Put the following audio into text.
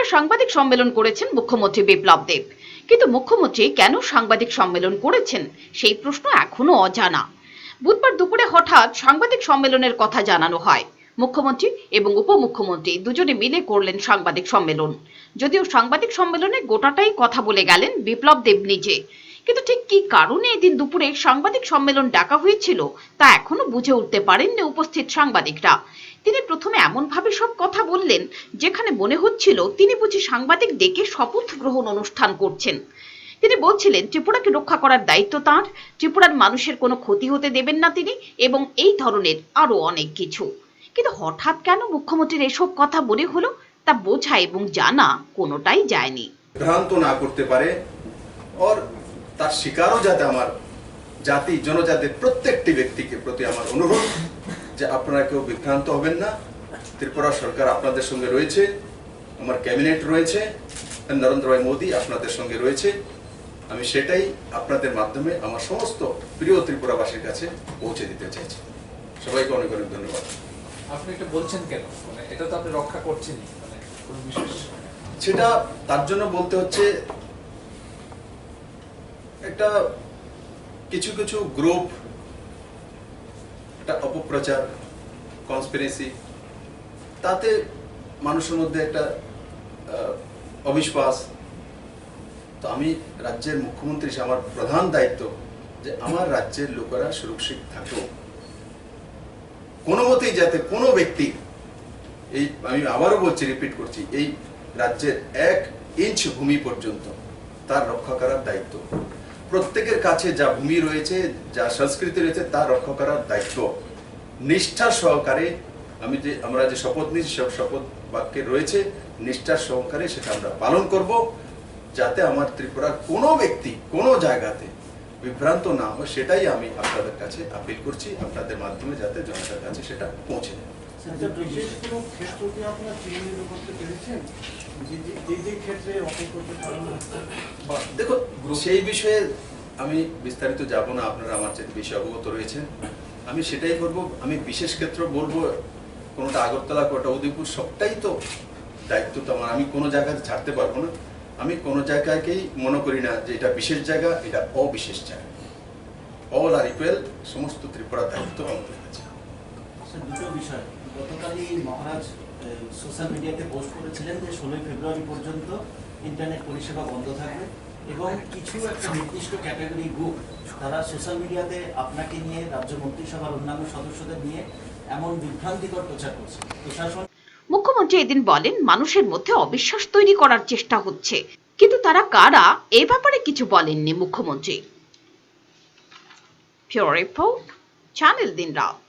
বুধবার সাংবাদিক সম্মেলন করেছেন মুখ্যমন্ত্রী বিপ্লব দেব। কিন্তু মুখ্যমন্ত্রী কেন সাংবাদিক সম্মেলন করেছেন? সেই প্রশ্ন এখনও অজানা। বুধবার দুপুরে হঠাৎ সাংবাদিক সম্মেলনের কথা জানানো হয়। মুখ্যমন্ত্রী এবং উপমুখ্যমন্ত্রী দুজনে মিলে করলেন সাংবাদিক সম্মেলন। যদিও সাংবাদিক সম্মেলনে গোটাটাই কথা বলে গেলেন বিপ্লব দেব নিজে। কিন্তু ঠিক কি কারণে এদিন দুপুরে সাংবাদিক সম্মেলন ডাকা হয়েছিল, তা এখনও বুঝে উঠতে পারেননি উপস্থিত সাংবাদিকরা। তিনি প্রথমে এমনভাবে সব কথা বললেন, যেখানে মনে হচ্ছিল তিনি বুঝি সাংবাদিক ডেকে শপথ গ্রহণ অনুষ্ঠান করছেন। তিনি বলছিলেন, ত্রিপুরাকে রক্ষা করার দায়িত্ব তাঁর, ত্রিপুরার মানুষের কোনো ক্ষতি হতে দেবেন না তিনি, এবং এই ধরনের আরও অনেক কিছু। কিন্তু হঠাৎ কেন মুখ্যমন্ত্রীর এসব কথা মনে হলো, তা বোঝা এবং জানা কোনোটাই যায়নি। ভ্রান্ত না করতে পারে তার শিকারও যাতে আমার জাতি জনজাতির প্রত্যেকটি ব্যক্তিকে প্রতি আমার অনুরোধ যে আপনারা কেউ বিভ্রান্ত হবেন না। ত্রিপুরা সরকার আপনাদের সঙ্গে রয়েছে আমার ক্যাবিনেট রয়েছে নরেন্দ্র ভাই মোদী আপনাদের সঙ্গে রয়েছে। আমি সেটাই আপনাদের মাধ্যমে আমার সমস্ত প্রিয় ত্রিপুরাবাসীর কাছে পৌঁছে দিতে চাইছি। সবাইকে অনেক অনেক ধন্যবাদ। আপনি এটা বলছেন কেন? মানে এটা তো আপনি রক্ষা করছেনই মানে সেটা তার জন্য বলতে হচ্ছে একটা কিছু কিছু গ্রুপ একটা অপপ্রচার কনস্পিরেসি তাতে মানুষের মধ্যে একটা অবিশ্বাস। তো আমি রাজ্যের মুখ্যমন্ত্রী আমার প্রধান দায়িত্ব যে আমার রাজ্যের লোকেরা সুরক্ষিত থাকুক। কোনো মতেই যাতে কোনো ব্যক্তি, এই আমি আবারও বলছি রিপিট করছি, এই রাজ্যের এক ইঞ্চ ভূমি পর্যন্ত তার রক্ষা করার দায়িত্ব। প্রত্যেকের কাছে যা ভূমি রয়েছে যা সংস্কৃতি রয়েছে তা রক্ষা করার দায়িত্ব। নিষ্ঠা সহকারে আমি যে আমরা যে শপথ নিয়েছি সব শপথ বাক্যে রয়েছে নিষ্ঠার সহকারে সেটা আমরা পালন করব যাতে আমার ত্রিপুরার কোনো ব্যক্তি কোনো জায়গাতে বিভ্রান্ত না হয় সেটাই আমি আপনাদের কাছে আপিল করছি আপনাদের মাধ্যমে যাতে জনতার কাছে সেটা পৌঁছে যায়। আচ্ছা, দেখো সেই বিষয়ে আমি বিস্তারিত যাব না, আপনারা আমার চেয়ে বেশি অবগত রয়েছেন। আমি সেটাই করব, আমি বিশেষ ক্ষেত্র বলব, কোনোটা আগরতলা, কোনোটা উদয়পুর, সবটাই তো দায়িত্ব তো আমার। আমি কোনো জায়গাতে ছাড়তে পারব না। আমি কোনো জায়গাকেই মনে করি না যে এটা বিশেষ জায়গা, এটা অবিশেষ জায়গা। অল আর ইকুয়াল সমস্ত ত্রিপুরার দায়িত্ব আমাদের কাছে। দুটো বিষয়। গতকালই মহারাজ সোশ্যাল মিডিয়াতে পোস্ট করেছিলেন যে ষোলোই ফেব্রুয়ারি পর্যন্ত ইন্টারনেট পরিষেবা বন্ধ থাকবে। এবং কিছু একটা নির্দিষ্ট ক্যাটাগরি গ্রুপ তারা সোশ্যাল মিডিয়াতে আপনাকে নিয়ে, রাজ্য মন্ত্রিসভার অন্যান্য সদস্যদের নিয়ে এমন বিভ্রান্তিকর প্রচার করছে। প্রশাসন মুখ্যমন্ত্রী এদিন বলেন, মানুষের মধ্যে অবিশ্বাস তৈরি করার চেষ্টা হচ্ছে। কিন্তু তারা কারা? এ ব্যাপারে কিছু বলেননি মুখ্যমন্ত্রী। রিপোর্ট, চ্যানেল দিন রাত